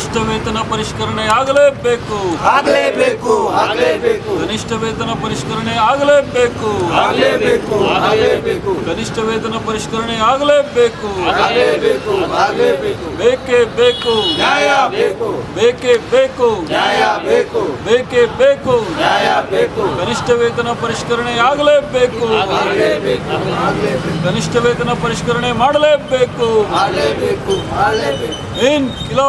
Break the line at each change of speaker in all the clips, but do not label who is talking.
ಕನಿಷ್ಠ ವೇತನ ಪರಿಷ್ಕರಣೆ ಆಗಲೇಬೇಕು.
ಆಗ್ಲೇಬೇಕು ಆಗ್ಲೇಬೇಕು.
ಕನಿಷ್ಠ ವೇತನ ಪರಿಷ್ಕರಣೆ ಆಗಲೇಬೇಕು.
ಆಗ್ಲೇಬೇಕು ಆಗ್ಲೇಬೇಕು.
ಕನಿಷ್ಠ ವೇತನ ಪರಿಷ್ಕರಣೆ ಆಗಲೇಬೇಕು.
ಆಗ್ಲೇಬೇಕು ಆಗ್ಲೇಬೇಕು.
ಬೇಕೇ ಬೇಕು.
ನ್ಯಾಯ ಬೇಕು.
ಬೇಕೇ ಬೇಕು.
ನ್ಯಾಯ ಬೇಕು.
ಬೇಕೇ ಬೇಕು.
ನ್ಯಾಯ ಬೇಕು.
ಕನಿಷ್ಠ ವೇತನ ಪರಿಷ್ಕರಣೆ ಆಗಲೇಬೇಕು.
ಆಗ್ಲೇಬೇಕು ಆಗ್ಲೇಬೇಕು.
ಕನಿಷ್ಠ ವೇತನ ಪರಿಷ್ಕರಣೆ ಮಾಡಲೇಬೇಕು.
ಆಗ್ಲೇಬೇಕು ಆಗ್ಲೇಬೇಕು
ಇನ್ ಕಿಲೋ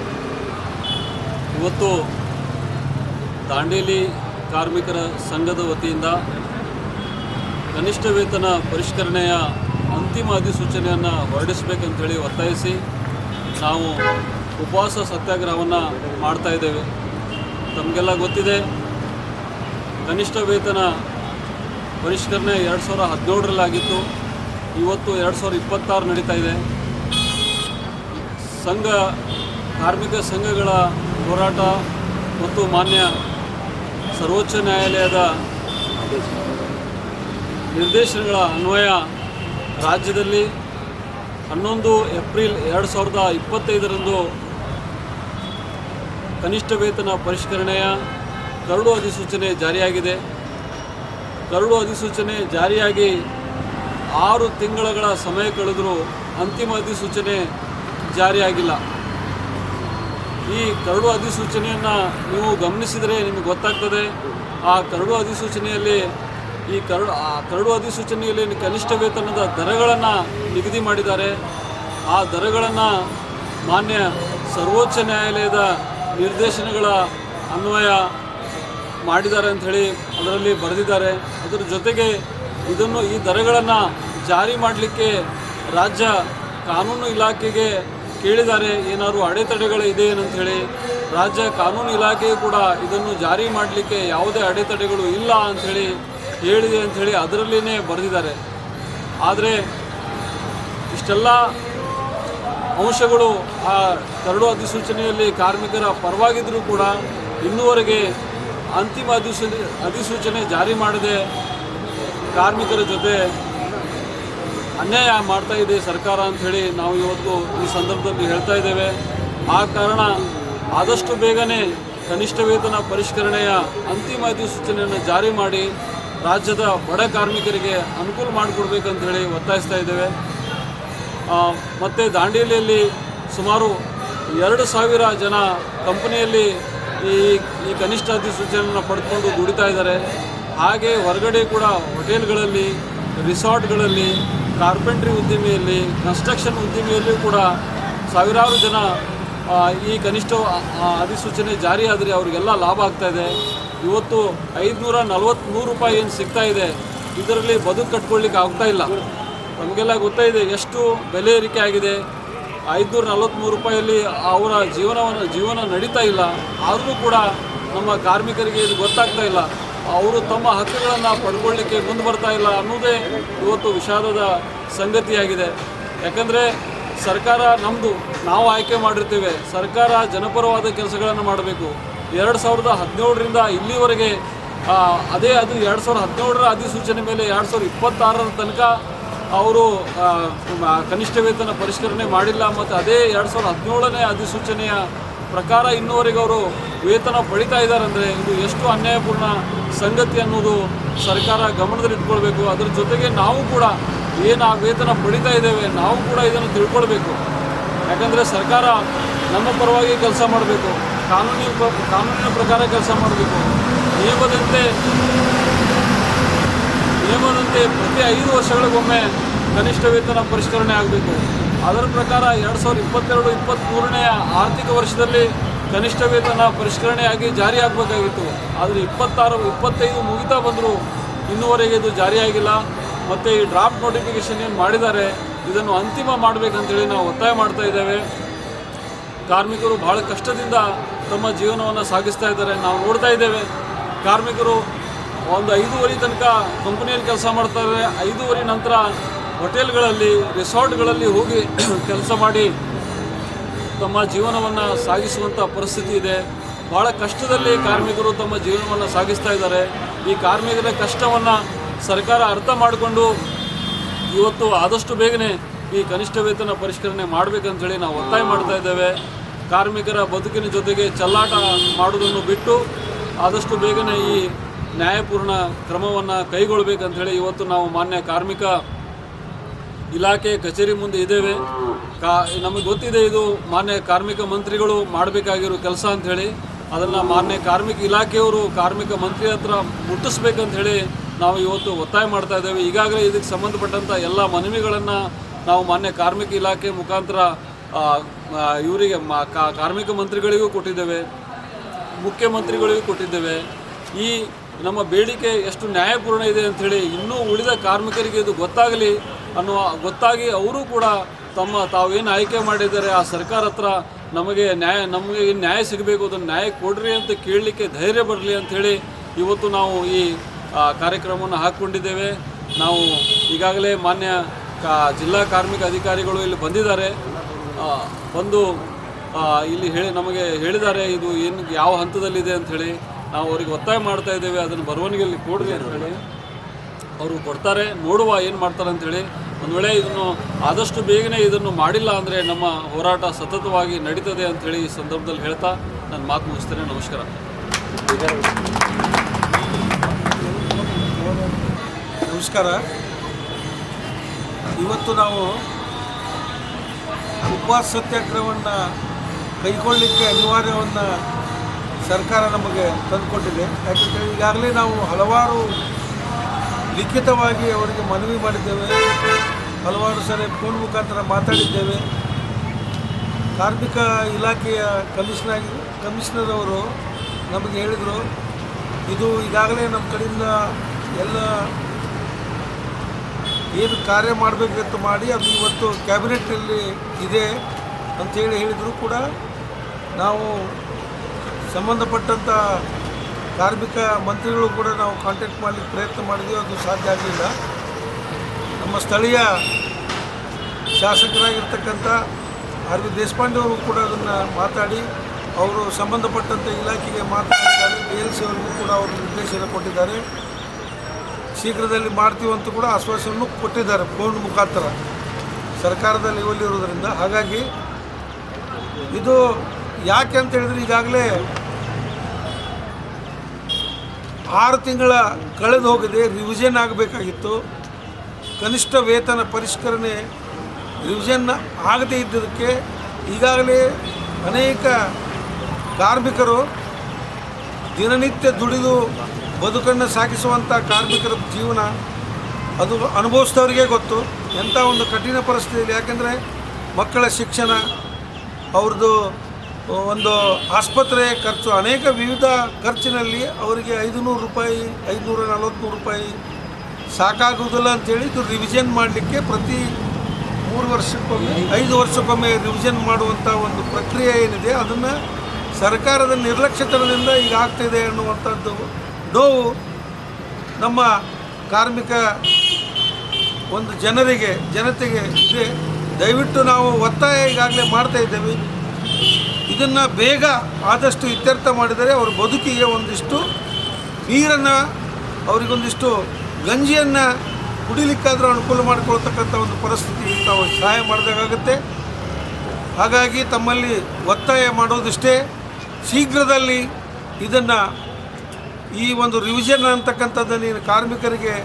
ಇವತ್ತು ದಾಂಡೇಲಿ ಕಾರ್ಮಿಕರ ಸಂಘದ ವತಿಯಿಂದ ಕನಿಷ್ಠ ವೇತನ ಪರಿಷ್ಕರಣೆಯ ಅಂತಿಮ ಅಧಿಸೂಚನೆಯನ್ನು ಹೊರಡಿಸಬೇಕಂತೇಳಿ ಒತ್ತಾಯಿಸಿ ನಾವು ಉಪವಾಸ ಸತ್ಯಾಗ್ರಹವನ್ನು ಮಾಡ್ತಾ ಇದ್ದೇವೆ. ತಮಗೆಲ್ಲ ಗೊತ್ತಿದೆ, ಕನಿಷ್ಠ ವೇತನ ಪರಿಷ್ಕರಣೆ ಎರಡು ಸಾವಿರ ಹದಿನೇಳರಲ್ಲಾಗಿತ್ತು. ಇವತ್ತು ಎರಡು ಸಾವಿರ ಇಪ್ಪತ್ತಾರು ನಡೀತಾ ಇದೆ. ಸಂಘ, ಕಾರ್ಮಿಕ ಸಂಘಗಳ ಹೋರಾಟ ಮತ್ತು ಮಾನ್ಯ ಸರ್ವೋಚ್ಚ ನ್ಯಾಯಾಲಯದ ನಿರ್ದೇಶನಗಳ ಅನ್ವಯ ರಾಜ್ಯದಲ್ಲಿ ಹನ್ನೊಂದು ಏಪ್ರಿಲ್ ಎರಡು ಸಾವಿರದ ಇಪ್ಪತ್ತೈದರಂದು ಕನಿಷ್ಠ ವೇತನ ಪರಿಷ್ಕರಣೆಯ ಕರಡು ಅಧಿಸೂಚನೆ ಜಾರಿಯಾಗಿದೆ. ಕರಡು ಅಧಿಸೂಚನೆ ಜಾರಿಯಾಗಿ ಆರು ತಿಂಗಳುಗಳ ಸಮಯ ಕಳೆದರೂ ಅಂತಿಮ ಅಧಿಸೂಚನೆ ಜಾರಿಯಾಗಿಲ್ಲ. ಈ ಕರಡು ಅಧಿಸೂಚನೆಯನ್ನು ನೀವು ಗಮನಿಸಿದರೆ ನಿಮಗೆ ಗೊತ್ತಾಗ್ತದೆ. ಆ ಕರಡು ಅಧಿಸೂಚನೆಯಲ್ಲಿ ಈ ಕರಡು, ಆ ಕರಡು ಅಧಿಸೂಚನೆಯಲ್ಲಿ ಕನಿಷ್ಠ ವೇತನದ ದರಗಳನ್ನು ನಿಗದಿ ಮಾಡಿದ್ದಾರೆ. ಆ ದರಗಳನ್ನು ಮಾನ್ಯ ಸರ್ವೋಚ್ಚ ನ್ಯಾಯಾಲಯದ ನಿರ್ದೇಶನಗಳ ಅನ್ವಯ ಮಾಡಿದ್ದಾರೆ ಅಂಥೇಳಿ ಅದರಲ್ಲಿ ಬರೆದಿದ್ದಾರೆ. ಅದರ ಜೊತೆಗೆ ಇದನ್ನು, ಈ ದರಗಳನ್ನು ಜಾರಿ ಮಾಡಲಿಕ್ಕೆ ರಾಜ್ಯ ಕಾನೂನು ಇಲಾಖೆಗೆ ಕೇಳಿದ್ದಾರೆ ಏನಾದರೂ ಅಡೆತಡೆಗಳು ಇದೆ ಹೇಳಿ ರಾಜ್ಯ ಕಾನೂನು ಇಲಾಖೆ ಕೂಡ ಇದನ್ನು ಜಾರಿ ಮಾಡಲಿಕ್ಕೆ ಯಾವುದೇ ಅಡೆತಡೆಗಳು ಇಲ್ಲ ಅಂಥೇಳಿ ಹೇಳಿದೆ ಅಂಥೇಳಿ ಅದರಲ್ಲಿನೇ ಬರೆದಿದ್ದಾರೆ. ಆದರೆ ಇಷ್ಟೆಲ್ಲ ಅಂಶಗಳು ಆ ಕರಡು ಅಧಿಸೂಚನೆಯಲ್ಲಿ ಕಾರ್ಮಿಕರ ಪರವಾಗಿದ್ದರೂ ಕೂಡ ಇನ್ನುವರೆಗೆ ಅಂತಿಮ ಅಧಿಸೂಚನೆ ಅಧಿಸೂಚನೆ ಜಾರಿ ಮಾಡದೆ ಕಾರ್ಮಿಕರ ಜೊತೆ ಅನ್ಯಾಯ ಮಾಡ್ತಾ ಇದೆ ಸರ್ಕಾರ ಹೇಳಿ ನಾವು ಇವತ್ತು ಈ ಸಂದರ್ಭದಲ್ಲಿ ಹೇಳ್ತಾ ಇದ್ದೇವೆ. ಆ ಕಾರಣ ಆದಷ್ಟು ಬೇಗನೆ ಕನಿಷ್ಠ ವೇತನ ಪರಿಷ್ಕರಣೆಯ ಅಂತಿಮ ಅಧಿಸೂಚನೆಯನ್ನು ಜಾರಿ ಮಾಡಿ ರಾಜ್ಯದ ಬಡ ಕಾರ್ಮಿಕರಿಗೆ ಅನುಕೂಲ ಮಾಡಿಕೊಡ್ಬೇಕಂತ ಹೇಳಿ ಒತ್ತಾಯಿಸ್ತಾ ಇದ್ದೇವೆ. ಮತ್ತು ದಾಂಡೇಲಿಯಲ್ಲಿ ಸುಮಾರು ಎರಡು ಸಾವಿರ ಜನ ಕಂಪನಿಯಲ್ಲಿ ಈ ಈ ಕನಿಷ್ಠ ಅಧಿಸೂಚನೆಯನ್ನು ಪಡ್ಕೊಂಡು ದುಡಿತಾ ಇದ್ದಾರೆ. ಹಾಗೆ ಹೊರಗಡೆ ಕೂಡ ಹೋಟೆಲ್ಗಳಲ್ಲಿ, ರಿಸಾರ್ಟ್ಗಳಲ್ಲಿ ಕಾರ್ಪೆಂಟ್ರಿ ಉದ್ದಿಮೆಯಲ್ಲಿ ಕನ್ಸ್ಟ್ರಕ್ಷನ್ ಉದ್ದಿಮೆಯಲ್ಲಿಯೂ ಕೂಡ ಸಾವಿರಾರು ಜನ ಈ ಕನಿಷ್ಠ ಅಧಿಸೂಚನೆ ಜಾರಿ ಆದರೆ ಅವರಿಗೆಲ್ಲ ಲಾಭ ಆಗ್ತಾ ಇದೆ. ಇವತ್ತು ಐದುನೂರ ನಲವತ್ತ್ಮೂರು ರೂಪಾಯಿ ಏನು ಸಿಗ್ತಾ ಇದೆ, ಇದರಲ್ಲಿ ಬದುಕು ಕಟ್ಕೊಳ್ಳಿಕ್ಕೆ ಆಗ್ತಾ ಇಲ್ಲ. ನಮಗೆಲ್ಲ ಗೊತ್ತಾಯಿದೆ ಎಷ್ಟು ಬೆಲೆ ಏರಿಕೆ ಆಗಿದೆ. ಐದುನೂರ ನಲವತ್ತ್ಮೂರು ರೂಪಾಯಲ್ಲಿ ಅವರ ಜೀವನವನ್ನು, ಜೀವನ ನಡೀತಾ ಇಲ್ಲ. ಆದರೂ ಕೂಡ ನಮ್ಮ ಕಾರ್ಮಿಕರಿಗೆ ಇದು ಗೊತ್ತಾಗ್ತಾ ಇಲ್ಲ. ಅವರು ತಮ್ಮ ಹಕ್ಕುಗಳನ್ನು ಪಡ್ಕೊಳ್ಳಿಕ್ಕೆ ಮುಂದೆ ಬರ್ತಾ ಇಲ್ಲ ಅನ್ನೋದೇ ಇವತ್ತು ವಿಷಾದದ ಸಂಗತಿಯಾಗಿದೆ. ಯಾಕಂದರೆ ಸರ್ಕಾರ ನಮ್ಮದು ನಾವು ಆಯ್ಕೆ ಮಾಡಿರ್ತೇವೆ, ಸರ್ಕಾರ ಜನಪರವಾದ ಕೆಲಸಗಳನ್ನು ಮಾಡಬೇಕು. ಎರಡು ಸಾವಿರದ ಹದಿನೇಳರಿಂದ ಇಲ್ಲಿವರೆಗೆ ಅದೇ ಅದು ಎರಡು ಸಾವಿರದ ಹದಿನೇಳರ ಅಧಿಸೂಚನೆ ಮೇಲೆ ಎರಡು ಸಾವಿರದ ಇಪ್ಪತ್ತಾರರ ತನಕ ಅವರು ಕನಿಷ್ಠ ವೇತನ ಪರಿಷ್ಕರಣೆ ಮಾಡಿಲ್ಲ. ಮತ್ತು ಅದೇ ಎರಡು ಸಾವಿರದ ಹದಿನೇಳನೇ ಅಧಿಸೂಚನೆಯ ಪ್ರಕಾರ ಇನ್ನೂವರೆಗೆ ಅವರು ವೇತನ ಪಡಿತಾ ಇದ್ದಾರೆ ಅಂದರೆ ಇದು ಎಷ್ಟು ಅನ್ಯಾಯಪೂರ್ಣ ಸಂಗತಿ ಅನ್ನೋದು ಸರ್ಕಾರ ಗಮನದಲ್ಲಿಟ್ಕೊಳ್ಬೇಕು ಅದರ ಜೊತೆಗೆ ನಾವು ಕೂಡ ಏನು ಆ ವೇತನ ಪಡಿತಾ ಇದ್ದೇವೆ, ನಾವು ಕೂಡ ಇದನ್ನು ತಿಳ್ಕೊಳ್ಬೇಕು. ಯಾಕಂದರೆ ಸರ್ಕಾರ ನಮ್ಮ ಪರವಾಗಿ ಕೆಲಸ ಮಾಡಬೇಕು. ಕಾನೂನಿನ ಕಾನೂನಿನ ಪ್ರಕಾರ ಕೆಲಸ ಮಾಡಬೇಕು. ನಿಯಮದಂತೆ ನಿಯಮದಂತೆ ಪ್ರತಿ ಐದು ವರ್ಷಗಳಿಗೊಮ್ಮೆ ಕನಿಷ್ಠ ವೇತನ ಪರಿಷ್ಕರಣೆ ಆಗಬೇಕು. ಅದರ ಪ್ರಕಾರ ಎರಡು ಸಾವಿರದ ಇಪ್ಪತ್ತೆರಡು ಇಪ್ಪತ್ತ್ಮೂರನೆಯ ಆರ್ಥಿಕ ವರ್ಷದಲ್ಲಿ ಕನಿಷ್ಠ ವೇತನ ಪರಿಷ್ಕರಣೆಯಾಗಿ ಜಾರಿಯಾಗಬೇಕಾಗಿತ್ತು ಆದರೆ ಇಪ್ಪತ್ತಾರು, ಇಪ್ಪತ್ತೈದು ಮುಗಿತಾ ಬಂದರೂ. ಇನ್ನೂವರೆಗೆ ಇದು ಜಾರಿಯಾಗಿಲ್ಲ ಮತ್ತು ಈ ಡ್ರಾಫ್ಟ್ ನೋಟಿಫಿಕೇಷನ್ ಏನು ಮಾಡಿದ್ದಾರೆ, ಇದನ್ನು ಅಂತಿಮ ಮಾಡಬೇಕಂತೇಳಿ ನಾವು ಒತ್ತಾಯ ಮಾಡ್ತಾ ಇದ್ದೇವೆ. ಕಾರ್ಮಿಕರು ಭಾಳ ಕಷ್ಟದಿಂದ ತಮ್ಮ ಜೀವನವನ್ನು ಸಾಗಿಸ್ತಾ ಇದ್ದಾರೆ. ನಾವು ನೋಡ್ತಾ ಇದ್ದೇವೆ. ಕಾರ್ಮಿಕರು ಒಂದು ಐದೂವರೆ ತನಕ ಕಂಪನಿಯಲ್ಲಿ ಕೆಲಸ ಮಾಡ್ತಾರೆ. ಐದೂವರೆ ನಂತರ ಹೋಟೆಲ್ಗಳಲ್ಲಿ ರೆಸಾರ್ಟ್ಗಳಲ್ಲಿ ಹೋಗಿ ಕೆಲಸ ಮಾಡಿ ತಮ್ಮ ಜೀವನವನ್ನು ಸಾಗಿಸುವಂಥ ಪರಿಸ್ಥಿತಿ ಇದೆ. ಭಾಳ ಕಷ್ಟದಲ್ಲಿ ಕಾರ್ಮಿಕರು ತಮ್ಮ ಜೀವನವನ್ನು ಸಾಗಿಸ್ತಾ ಇದ್ದಾರೆ. ಈ ಕಾರ್ಮಿಕರ ಕಷ್ಟವನ್ನು ಸರ್ಕಾರ ಅರ್ಥ ಮಾಡಿಕೊಂಡು ಇವತ್ತು ಆದಷ್ಟು ಬೇಗನೆ ಈ ಕನಿಷ್ಠ ವೇತನ ಪರಿಷ್ಕರಣೆ ಮಾಡಬೇಕಂತೇಳಿ ನಾವು ಒತ್ತಾಯ ಮಾಡ್ತಾ ಇದ್ದೇವೆ. ಕಾರ್ಮಿಕರ ಬದುಕಿನ ಜೊತೆಗೆ ಚಲ್ಲಾಟ ಮಾಡುವುದನ್ನು ಬಿಟ್ಟು ಆದಷ್ಟು ಬೇಗನೆ ಈ ನ್ಯಾಯಪೂರ್ಣ ಕ್ರಮವನ್ನು ಕೈಗೊಳ್ಳಬೇಕಂತೇಳಿ ಇವತ್ತು ನಾವು ಮಾನ್ಯ ಕಾರ್ಮಿಕ ಇಲಾಖೆ ಕಚೇರಿ ಮುಂದೆ ಇದ್ದೇವೆ. ಕಾ, ನಮಗೆ ಗೊತ್ತಿದೆ ಇದು ಮಾನ್ಯ ಕಾರ್ಮಿಕ ಮಂತ್ರಿಗಳು ಮಾಡಬೇಕಾಗಿರೋ ಕೆಲಸ ಅಂಥೇಳಿ ಅದನ್ನು ಮಾನ್ಯ ಕಾರ್ಮಿಕ ಇಲಾಖೆಯವರು ಕಾರ್ಮಿಕ ಮಂತ್ರಿ ಹತ್ರ ಮುಟ್ಟಿಸ್ಬೇಕಂತ ಹೇಳಿ ನಾವು ಇವತ್ತು ಒತ್ತಾಯ ಮಾಡ್ತಾ ಇದ್ದೇವೆ. ಈಗಾಗಲೇ ಇದಕ್ಕೆ ಸಂಬಂಧಪಟ್ಟಂಥ ಎಲ್ಲ ಮನವಿಗಳನ್ನು ನಾವು ಮಾನ್ಯ ಕಾರ್ಮಿಕ ಇಲಾಖೆ ಮುಖಾಂತರ ಇವರಿಗೆ ಕಾರ್ಮಿಕ ಮಂತ್ರಿಗಳಿಗೂ ಕೊಟ್ಟಿದ್ದೇವೆ. ಮುಖ್ಯಮಂತ್ರಿಗಳಿಗೂ ಕೊಟ್ಟಿದ್ದೇವೆ. ಈ ನಮ್ಮ ಬೇಡಿಕೆ ಎಷ್ಟು ನ್ಯಾಯಪೂರ್ಣ ಇದೆ ಅಂಥೇಳಿ ಇನ್ನೂ ಉಳಿದ ಕಾರ್ಮಿಕರಿಗೆ ಇದು ಗೊತ್ತಾಗಲಿ. ಅನ್ನುವ ಗೊತ್ತಾಗಿ ಅವರು ಕೂಡ ತಮ್ಮ ತಾವೇನು ಆಯ್ಕೆ ಮಾಡಿದ್ದಾರೆ, ಆ ಸರ್ಕಾರ ಹತ್ರ ನಮಗೆ ನ್ಯಾಯ ನಮಗೆ ನ್ಯಾಯ ಸಿಗಬೇಕು, ಅದನ್ನು ನ್ಯಾಯ ಕೊಡ್ರಿ ಅಂತ ಕೇಳಲಿಕ್ಕೆ ಧೈರ್ಯ ಬರಲಿ ಅಂಥೇಳಿ ಇವತ್ತು ನಾವು ಈ ಕಾರ್ಯಕ್ರಮವನ್ನು ಹಾಕ್ಕೊಂಡಿದ್ದೇವೆ. ನಾವು ಈಗಾಗಲೇ ಮಾನ್ಯ ಕಾ, ಜಿಲ್ಲಾ ಕಾರ್ಮಿಕ ಅಧಿಕಾರಿಗಳು ಇಲ್ಲಿ ಬಂದಿದ್ದಾರೆ. ಬಂದು ಇಲ್ಲಿ ಹೇಳಿ, ನಮಗೆ ಹೇಳಿದ್ದಾರೆ, ಇದು ಏನು, ಯಾವ ಹಂತದಲ್ಲಿದೆ ಅಂಥೇಳಿ ನಾವು ಅವರಿಗೆ ಒತ್ತಾಯ ಮಾಡ್ತಾ ಇದ್ದೇವೆ, ಅದನ್ನು ಬರವಣಿಗೆಯಲ್ಲಿ ಕೊಡ್ರಿ ಅಂತೇಳಿ ಅವರು ಕೊಡ್ತಾರೆ, ನೋಡುವ ಏನು ಮಾಡ್ತಾರೆ ಅಂಥೇಳಿ ಒಂದು ವೇಳೆ ಇದನ್ನು ಆದಷ್ಟು ಬೇಗನೆ ಇದನ್ನು ಮಾಡಿಲ್ಲ ಅಂದರೆ ನಮ್ಮ ಹೋರಾಟ ಸತತವಾಗಿ ನಡೀತದೆ ಅಂಥೇಳಿ ಈ ಸಂದರ್ಭದಲ್ಲಿ ಹೇಳ್ತಾ ನಾನು ಮಾತು ಮುಗಿಸ್ತೇನೆ. ನಮಸ್ಕಾರ.
ನಮಸ್ಕಾರ. ಇವತ್ತು ನಾವು ಉಪವಾಸ ಸತ್ಯಾಗ್ರಹವನ್ನು ಕೈಗೊಳ್ಳಲಿಕ್ಕೆ ಅನಿವಾರ್ಯವನ್ನು ಸರ್ಕಾರ ನಮಗೆ ತಂದುಕೊಟ್ಟಿದೆ. ಯಾಕಂದರೆ ಈಗಾಗಲೇ ನಾವು ಹಲವಾರು ಲಿಖಿತವಾಗಿ ಅವರಿಗೆ ಮನವಿ ಮಾಡಿದ್ದೇವೆ. ಹಲವಾರು ಸರಿ ಫೋನ್ ಮುಖಾಂತರ ಮಾತಾಡಿದ್ದೇವೆ. ಕಾರ್ಮಿಕ ಇಲಾಖೆಯ ಕಮಿಷನರ್ ಕಮಿಷನರ್ ಅವರು ನಮಗೆ ಹೇಳಿದರು, ಇದು ಈಗಾಗಲೇ ನಮ್ಮ ಕಡೆಯಿಂದ ಎಲ್ಲ ಏನು ಕಾರ್ಯ ಮಾಡಬೇಕಂತ ಮಾಡಿ ಅದು ಇವತ್ತು ಕ್ಯಾಬಿನೆಟ್ನಲ್ಲಿ ಇದೆ ಅಂಥೇಳಿ ಹೇಳಿದರೂ ಕೂಡ ನಾವು ಸಂಬಂಧಪಟ್ಟಂಥ ಕಾರ್ಮಿಕ ಮಂತ್ರಿಗಳು ಕೂಡ ನಾವು ಕಾಂಟ್ಯಾಕ್ಟ್ ಮಾಡಲಿಕ್ಕೆ ಪ್ರಯತ್ನ ಮಾಡಿದ್ವಿ, ಅದು ಸಾಧ್ಯ ಆಗಲಿಲ್ಲ. ನಮ್ಮ ಸ್ಥಳೀಯ ಶಾಸಕರಾಗಿರ್ತಕ್ಕಂಥ ಆರ್ ವಿ ದೇಶಪಾಂಡೆ ಅವರು ಕೂಡ ಅದನ್ನು ಮಾತಾಡಿ, ಅವರು ಸಂಬಂಧಪಟ್ಟಂಥ ಇಲಾಖೆಗೆ ಮಾತನಾಡಿದ್ದಾರೆ ಡಿ ಎಲ್ ಸಿ ಅವ್ರಿಗೂ ಕೂಡ ಅವರು ನಿರ್ದೇಶನ ಕೊಟ್ಟಿದ್ದಾರೆ. ಶೀಘ್ರದಲ್ಲಿ ಮಾಡ್ತೀವಿ ಅಂತ ಕೂಡ ಆಶ್ವಾಸವನ್ನು ಕೊಟ್ಟಿದ್ದಾರೆ ಫೋನ್ ಮುಖಾಂತರ. ಸರ್ಕಾರದ ಲೆವೆಲ್ ಇರೋದರಿಂದ. ಹಾಗಾಗಿ ಇದು ಯಾಕೆ ಅಂತ ಹೇಳಿದ್ರೆ ಈಗಾಗಲೇ ಆರು ತಿಂಗಳ ಕಳೆದು ಹೋಗಿದೆ ರಿವಿಷನ್ ಆಗಬೇಕಾಗಿತ್ತು. ಕನಿಷ್ಠ ವೇತನ ಪರಿಷ್ಕರಣೆ ರಿವಿಷನ್ ಆಗದೇ ಇದ್ದದಕ್ಕೆ ಈಗಾಗಲೇ ಅನೇಕ ಕಾರ್ಮಿಕರು ದಿನನಿತ್ಯ ದುಡಿದು ಬದುಕನ್ನು ಸಾಗಿಸುವಂಥ ಕಾರ್ಮಿಕರ ಜೀವನ ಅದು ಅನುಭವಿಸಿದವರಿಗೆ ಗೊತ್ತು. ಎಂಥ ಒಂದು ಕಠಿಣ ಪರಿಸ್ಥಿತಿಯಲ್ಲಿ. ಯಾಕೆಂದರೆ ಮಕ್ಕಳ ಶಿಕ್ಷಣ, ಅವ್ರದ್ದು ಒಂದು ಆಸ್ಪತ್ರೆ ಖರ್ಚು, ಅನೇಕ ವಿವಿಧ ಖರ್ಚಿನಲ್ಲಿ ಅವರಿಗೆ ಐದುನೂರು ರೂಪಾಯಿ, ಐದುನೂರ ನಲವತ್ತ್ಮೂರು ರೂಪಾಯಿ ಸಾಕಾಗುವುದಿಲ್ಲ ಅಂತೇಳಿ ಇದು ರಿವಿಷನ್ ಮಾಡಲಿಕ್ಕೆ ಪ್ರತಿ ಮೂರು ವರ್ಷಕ್ಕೊಮ್ಮೆ, ಐದು ವರ್ಷಕ್ಕೊಮ್ಮೆ ರಿವಿಷನ್ ಮಾಡುವಂಥ ಒಂದು ಪ್ರಕ್ರಿಯೆ ಏನಿದೆ, ಅದನ್ನು ಸರ್ಕಾರದ ನಿರ್ಲಕ್ಷ್ಯತನದಿಂದ ಈಗ ಆಗ್ತಿದೆ ಅನ್ನುವಂಥದ್ದು. ನೋವು ನಮ್ಮ ಕಾರ್ಮಿಕ ಒಂದು ಜನರಿಗೆ, ಜನತೆಗೆ ಇದೆ. ದಯವಿಟ್ಟು ನಾವು ಒತ್ತಾಯ ಈಗಾಗಲೇ ಮಾಡ್ತಾ ಇದ್ದೇವೆ. ಇದನ್ನು ಬೇಗ ಆದಷ್ಟು ಇತ್ಯರ್ಥ ಮಾಡಿದರೆ ಅವರ ಬದುಕಿಗೆ ಒಂದಿಷ್ಟು ನೀರನ್ನು, ಅವರಿಗೊಂದಿಷ್ಟು ಗಂಜಿಯನ್ನು ಕುಡಿಲಿಕ್ಕಾದರೂ ಅನುಕೂಲ ಮಾಡಿಕೊಳ್ತಕ್ಕಂಥ ಒಂದು ಪರಿಸ್ಥಿತಿ ತಾವು ಸಹಾಯ ಮಾಡಿದಾಗುತ್ತೆ ಹಾಗಾಗಿ ತಮ್ಮಲ್ಲಿ ಒತ್ತಾಯ ಮಾಡೋದಿಷ್ಟೇ. ಶೀಘ್ರದಲ್ಲಿ ಇದನ್ನು ಈ ಒಂದು ರಿವಿಷನ್ ಅಂತಕ್ಕಂಥದ್ದು ನೀನು ಕಾರ್ಮಿಕರಿಗೆ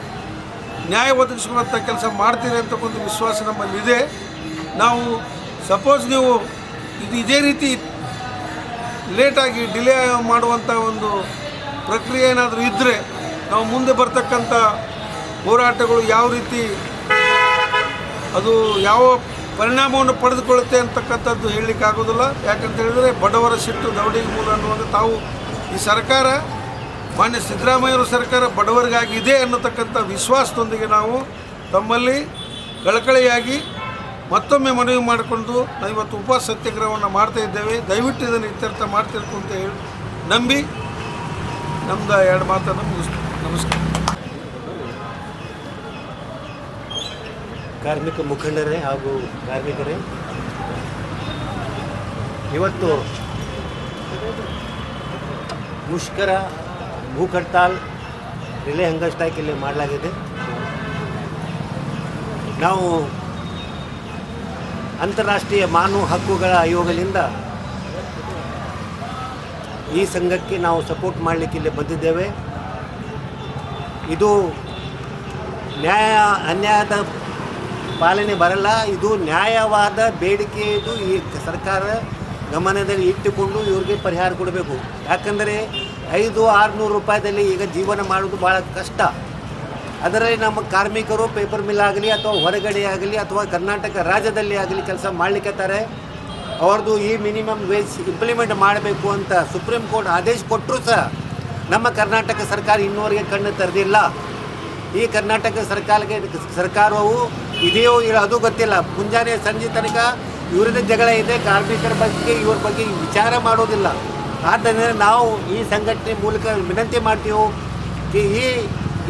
ನ್ಯಾಯ ಒದಗಿಸಿಕೊಳ್ಳುವಂಥ ಕೆಲಸ ಮಾಡ್ತೀರಿ ಅಂತ ಒಂದು ವಿಶ್ವಾಸ ನಮ್ಮಲ್ಲಿದೆ. ನಾವು ಸಪೋಸ್ ನೀವು ಇದು ಇದೇ ರೀತಿ ಲೇಟಾಗಿ ಡಿಲೇ ಮಾಡುವಂಥ ಒಂದು ಪ್ರಕ್ರಿಯೆ ಏನಾದರೂ ಇದ್ದರೆ ನಾವು ಮುಂದೆ ಬರ್ತಕ್ಕಂಥ ಹೋರಾಟಗಳು ಯಾವ ರೀತಿ ಅದು ಯಾವ ಪರಿಣಾಮವನ್ನು ಪಡೆದುಕೊಳ್ಳುತ್ತೆ ಅಂತಕ್ಕಂಥದ್ದು ಹೇಳಲಿಕ್ಕೆ ಆಗೋದಿಲ್ಲ. ಯಾಕಂತ ಹೇಳಿದರೆ ಬಡವರ ಸಿಟ್ಟು ದೌಡಿ ಮೂಲ ಅನ್ನುವಾಗ ತಾವು ಈ ಸರ್ಕಾರ, ಮಾನ್ಯ ಸಿದ್ದರಾಮಯ್ಯವರ ಸರ್ಕಾರ ಬಡವರಿಗಾಗಿದೆ ಅನ್ನತಕ್ಕಂಥ ವಿಶ್ವಾಸದೊಂದಿಗೆ ನಾವು ತಮ್ಮಲ್ಲಿ ಕಳಕಳಿಯಾಗಿ ಮತ್ತೊಮ್ಮೆ ಮನವಿ ಮಾಡಿಕೊಂಡು ನಾವು ಇವತ್ತು ಉಪವಾಸ ಸತ್ಯಾಗ್ರಹವನ್ನು ಮಾಡ್ತಾ ಇದ್ದೇವೆ. ದಯವಿಟ್ಟು ಇದನ್ನು ಇತ್ಯರ್ಥ ಮಾಡ್ತಿರ್ಕು ಅಂತ ಹೇಳಿ ನಂಬಿ ನಮ್ದು ಎರಡು ಮಾತನ್ನು ಮುಗಿಸ್ತೀವಿ ನಮಸ್ಕಾರ.
ಕಾರ್ಮಿಕ ಮುಖಂಡರೇ ಹಾಗೂ ಕಾರ್ಮಿಕರೇ, ಇವತ್ತು ಮುಷ್ಕರ ಭೂಕ್ ಹಡ್ತಾಲ್ ರಿಲೇ ಹಂಗರ್ ಇಲ್ಲಿ ಮಾಡಲಾಗಿದೆ. ನಾವು ಅಂತಾರಾಷ್ಟ್ರೀಯ ಮಾನವ ಹಕ್ಕುಗಳ ಆಯೋಗದಿಂದ ಈ ಸಂಘಕ್ಕೆ ನಾವು ಸಪೋರ್ಟ್ ಮಾಡಲಿಕ್ಕೆ ಇಲ್ಲಿ ಬಂದಿದ್ದೇವೆ. ಇದು ನ್ಯಾಯ, ಅನ್ಯಾಯದ ಪಾಲನೆ ಬರಲ್ಲ, ಇದು ನ್ಯಾಯವಾದ ಬೇಡಿಕೆ ಇದು ಈ ಸರ್ಕಾರ ಗಮನದಲ್ಲಿ ಇಟ್ಟುಕೊಂಡು ಇವ್ರಿಗೆ ಪರಿಹಾರ ಕೊಡಬೇಕು. ಯಾಕಂದರೆ ಐದು ಆರುನೂರು ರೂಪಾಯಿದಲ್ಲಿ ಈಗ ಜೀವನ ಮಾಡೋದು ಭಾಳ ಕಷ್ಟ. ಅದರಲ್ಲಿ ನಮ್ಮ ಕಾರ್ಮಿಕರು ಪೇಪರ್ ಮಿಲ್ ಆಗಲಿ ಅಥವಾ ಹೊರಗಡೆ ಆಗಲಿ ಅಥವಾ ಕರ್ನಾಟಕ ರಾಜ್ಯದಲ್ಲಿ ಆಗಲಿ ಕೆಲಸ ಮಾಡಲಿಕ್ಕತ್ತಾರೆ. ಅವ್ರದ್ದು ಈ ಮಿನಿಮಮ್ ವೇಜ್ ಇಂಪ್ಲಿಮೆಂಟ್ ಮಾಡಬೇಕು ಅಂತ ಸುಪ್ರೀಂ ಕೋರ್ಟ್ ಆದೇಶ ಕೊಟ್ಟರು ಸಹ ನಮ್ಮ ಕರ್ನಾಟಕ ಸರ್ಕಾರ ಇನ್ನೂವರೆಗೆ ಕಣ್ಣು ತೆರೆದಿಲ್ಲ. ಈ ಕರ್ನಾಟಕ ಸರ್ಕಾರಕ್ಕೆ ಸರ್ಕಾರವು ಇದೆಯೋ ಇಲ್ಲ ಅದು ಗೊತ್ತಿಲ್ಲ. ಮುಂಜಾನೆ ಸಂಜೆ ತನಕ ಇವರದ ಜಗಳ ಇದೆ, ಕಾರ್ಮಿಕರ ಬಗ್ಗೆ, ಇವ್ರ ಬಗ್ಗೆ ವಿಚಾರ ಮಾಡೋದಿಲ್ಲ. ಆದ್ದರಿಂದ ನಾವು ಈ ಸಂಘಟನೆ ಮೂಲಕ ವಿನಂತಿ ಮಾಡ್ತೀವಿ. ಈ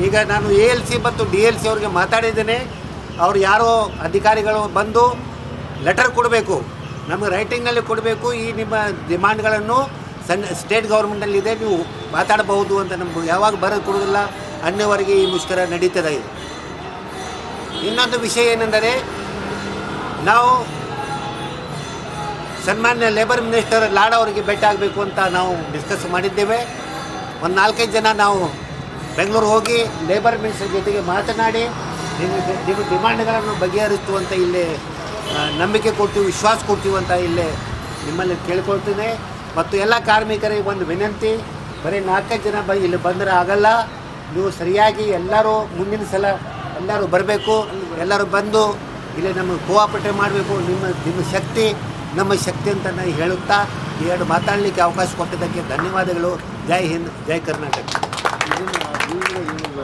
ಈಗ ನಾನು ಎ ಎಲ್ ಸಿ ಮತ್ತು ಡಿ ಎಲ್ ಸಿ ಅವ್ರಿಗೆ ಮಾತಾಡಿದ್ದೇನೆ. ಅವ್ರು ಯಾರೋ ಅಧಿಕಾರಿಗಳು ಬಂದು ಲೆಟರ್ ಕೊಡಬೇಕು. ನಮಗೆ ರೈಟಿಂಗ್ನಲ್ಲಿ ಕೊಡಬೇಕು. ಈ ನಿಮ್ಮ ಡಿಮಾಂಡ್ಗಳನ್ನು ಸನ್ ಸ್ಟೇಟ್ ಗೌರ್ಮೆಂಟಲ್ಲಿದೆ ನೀವು ಮಾತಾಡಬಹುದು ಅಂತ ನಮ್ಗೆ ಯಾವಾಗ ಬರೋದು ಕೊಡೋದಿಲ್ಲ. ಅನ್ನೋವರೆಗೆ ಈ ಮುಷ್ಕರ ನಡೀತದೆ. ಇದು ಇನ್ನೊಂದು ವಿಷಯ ಏನೆಂದರೆ, ನಾವು ಸನ್ಮಾನ್ಯ ಲೇಬರ್ ಮಿನಿಸ್ಟರ್ ಲಾಡ್ ಅವರಿಗೆ ಭೇಟಿ ಆಗಬೇಕು ಅಂತ ನಾವು ಡಿಸ್ಕಸ್ ಮಾಡಿದ್ದೇವೆ. ಒಂದು ನಾಲ್ಕೈದು ಜನ ನಾವು ಬೆಂಗಳೂರು ಹೋಗಿ ಲೇಬರ್ ಮಿನಿಸ್ಟರ್ ಜೊತೆಗೆ ಮಾತನಾಡಿ, ನಿಮ್ಮ ನಿಮ್ಮ ಡಿಮಾಂಡ್ಗಳನ್ನು ಬಗೆಹರಿಸ್ತು ಇಲ್ಲಿ ನಂಬಿಕೆ ಕೊಡ್ತೀವಿ ವಿಶ್ವಾಸ ಕೊಡ್ತೀವಿ ಅಂತ ಇಲ್ಲಿ ನಿಮ್ಮಲ್ಲಿ ಕೇಳ್ಕೊಳ್ತೀನಿ. ಮತ್ತು ಎಲ್ಲ ಕಾರ್ಮಿಕರಿಗೆ ಒಂದು ವಿನಂತಿ, ಬರೀ ನಾಲ್ಕೈದು ಜನ ಬ, ಇಲ್ಲಿ ಬಂದರೆ ಆಗಲ್ಲ. ನೀವು ಸರಿಯಾಗಿ ಎಲ್ಲರೂ ಮುಂದಿನ ಸಲ ಎಲ್ಲರೂ ಬರಬೇಕು, ಎಲ್ಲರೂ ಬಂದು ಇಲ್ಲಿ ನಮಗೆ ಕೋಆಪರೇಟ್ ಮಾಡಬೇಕು. ನಿಮ್ಮ ನಿಮ್ಮ ಶಕ್ತಿ, ನಮ್ಮ ಶಕ್ತಿ ಅಂತ ನಾನು ಹೇಳುತ್ತಾ ಎರಡು ಮಾತಾಡಲಿಕ್ಕೆ ಅವಕಾಶ ಕೊಟ್ಟಿದ್ದಕ್ಕೆ ಧನ್ಯವಾದಗಳು. ಜೈ ಹಿಂದ್, ಜೈ ಕರ್ನಾಟಕ. 이거나 물고 이런 거.